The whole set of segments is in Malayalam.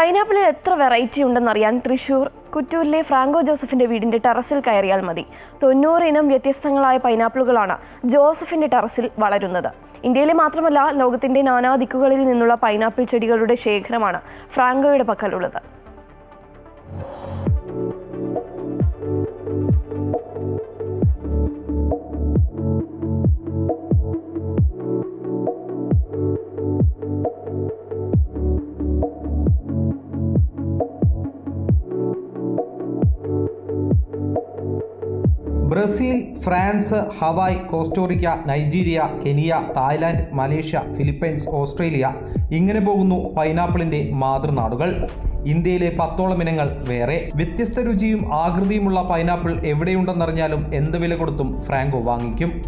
പൈനാപ്പിളിൽ എത്ര വെറൈറ്റി ഉണ്ടെന്നറിയാൻ തൃശൂർ കുറ്റൂരിലെ ഫ്രാങ്കോ ജോസഫിന്റെ വീടിന്റെ ടെറസിൽ കയറിയാൽ മതി. തൊണ്ണൂറ് ഇനം വ്യത്യസ്തങ്ങളായ പൈനാപ്പിളുകളാണ് ജോസഫിന്റെ ടെറസിൽ വളരുന്നത്. ഇന്ത്യയിലെ മാത്രമല്ല ലോകത്തിന്റെ നാനാ ദിക്കുകളിൽ നിന്നുള്ള പൈനാപ്പിൾ ചെടികളുടെ ശേഖരമാണ് ഫ്രാങ്കോയുടെ പക്കലുള്ളത്. Brazil France Hawaii Costa Rica Nigeria Kenya Thailand Malaysia Philippines Australia ഇങ്ങനെ പോകുന്നു പൈനാപ്പിളിന്റെ മാതൃനാടുകൾ. ഇന്ത്യയിലെ പത്തോളം ഇനങ്ങൾ വേറെ. വ്യത്യസ്ത രുചിയും ആകൃതിയുമുള്ള പൈനാപ്പിൾ എവിടെയുണ്ടെന്നറിഞ്ഞാലും എന്ത് വില കൊടുത്തും ഫ്രാങ്കോ വാങ്ങിക്കും.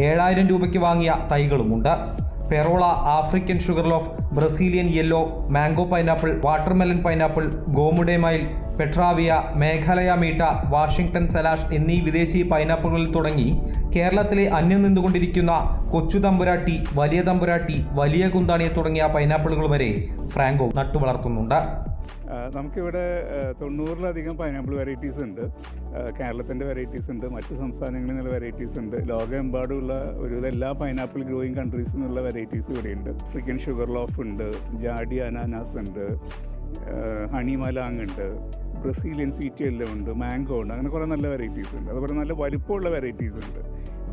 ഏഴായിരം രൂപയ്ക്ക് വാങ്ങിയ തൈകളുമുണ്ട്. പെറോള African sugar loaf Brazilian yellow mango pineapple watermelon pineapple ഗോമുഡേമൈൽ പെട്രാവിയ മേഘാലയ മീട്ട വാഷിംഗ്ടൺ സലാഷ് എന്നീ വിദേശി പൈനാപ്പിളുകളിൽ തുടങ്ങി കേരളത്തിലെ അന്യം നിന്നുകൊണ്ടിരിക്കുന്ന കൊച്ചു തമ്പുരാട്ടി വലിയ തമ്പുരാട്ടി വലിയ കുന്താണി തുടങ്ങിയ പൈനാപ്പിളുകൾ വരെ ഫ്രാങ്കോ നട്ടുവളർത്തുന്നുണ്ട്. നമുക്കിവിടെ തൊണ്ണൂറിലധികം പൈനാപ്പിൾ വെറൈറ്റീസ് ഉണ്ട്. കേരളത്തിന്റെ വെറൈറ്റീസ് ഉണ്ട് മറ്റ് സംസ്ഥാനങ്ങളിൽ നിന്നുള്ള വെറൈറ്റീസ് ഉണ്ട്. ലോകമെമ്പാടുമുള്ള ഒരുവിധ എല്ലാ പൈനാപ്പിൾ ഗ്രോയിങ് കൺട്രീസിൽ നിന്നുള്ള വെറൈറ്റീസ് ഇവിടെയുണ്ട് ഫ്രിക്കൻ ഷുഗർ ലോഫ് ഉണ്ട് ജാഡി അനാനാസ് ഉണ്ട് ഹണി മലാങ് ഉണ്ട് ബ്രസീലിയൻ സ്വീറ്റ് എല്ലാം ഉണ്ട് മാംഗോ ഉണ്ട് അങ്ങനെ കുറേ നല്ല വെറൈറ്റീസ് ഉണ്ട്. അതുപോലെ നല്ല വലിപ്പമുള്ള വെറൈറ്റീസ് ഉണ്ട്.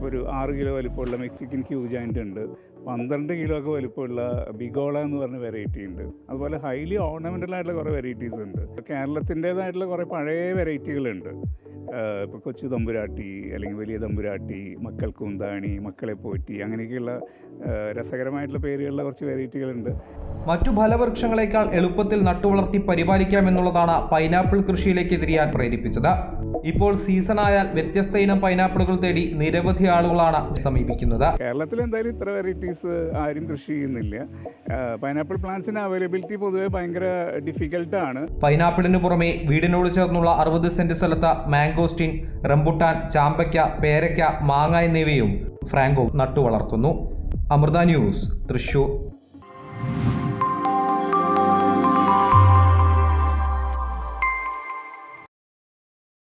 ഒരു ആറ് കിലോ വലിപ്പമുള്ള മെക്സിക്കൻ ക്യൂ ജാന്റ് ഉണ്ട്. പന്ത്രണ്ട് കിലോ ഒക്കെ വലിപ്പമുള്ള ബിഗോള എന്ന് പറഞ്ഞ വെറൈറ്റി ഉണ്ട്. അതുപോലെ ഹൈലി ഓർണമെന്റൽ ആയിട്ടുള്ള കുറേ വെറൈറ്റീസ് ഉണ്ട്. കേരളത്തിന്റേതായിട്ടുള്ള കുറേ പഴയ വെറൈറ്റികളുണ്ട് ഇപ്പോൾ കൊച്ചു തമ്പുരാട്ടി അല്ലെങ്കിൽ വലിയ തമ്പുരാട്ടി മക്കൾ കൂന്താണി മക്കളെ പോറ്റി അങ്ങനെയൊക്കെയുള്ള രസകരമായിട്ടുള്ള പേരുകളുള്ള കുറച്ച് വെറൈറ്റികളുണ്ട് മറ്റു ഫലവൃക്ഷങ്ങളെക്കാൾ എളുപ്പത്തിൽ നട്ടുവളർത്തി പരിപാലിക്കാമെന്നുള്ളതാണ് പൈനാപ്പിൾ കൃഷിയിലേക്ക് തിരിയാൻ പ്രേരിപ്പിച്ചത്. ഇപ്പോൾ സീസണായാൽ വ്യത്യസ്ത ഇനം പൈനാപ്പിളുകൾ തേടി നിരവധി ആളുകളാണ് സമീപിക്കുന്നത്. കേരളത്തിൽ എന്തായാലും ഇത്ര വെറൈറ്റീസ് ആരും കൃഷി ചെയ്യുന്നില്ല. പൈനാപ്പിൾ പ്ലാന്റ്സിന് അവൈലബിലിറ്റി പൊതുവെ ഭയങ്കര ഡിഫിക്കൽട്ടാണ് പൈനാപ്പിളിന് പുറമെ വീടിനോട് ചേർന്നുള്ള അറുപത് സെന്റ് സ്ഥലത്ത് മാംഗോസ്റ്റിൻ റംബുട്ടാൻ ചാമ്പയ്ക്ക പേരയ്ക്ക മാങ്ങ എന്നിവയും ഫ്രാങ്കോ നട്ടുവളർത്തുന്നു. അമൃത ന്യൂസ് തൃശൂർ.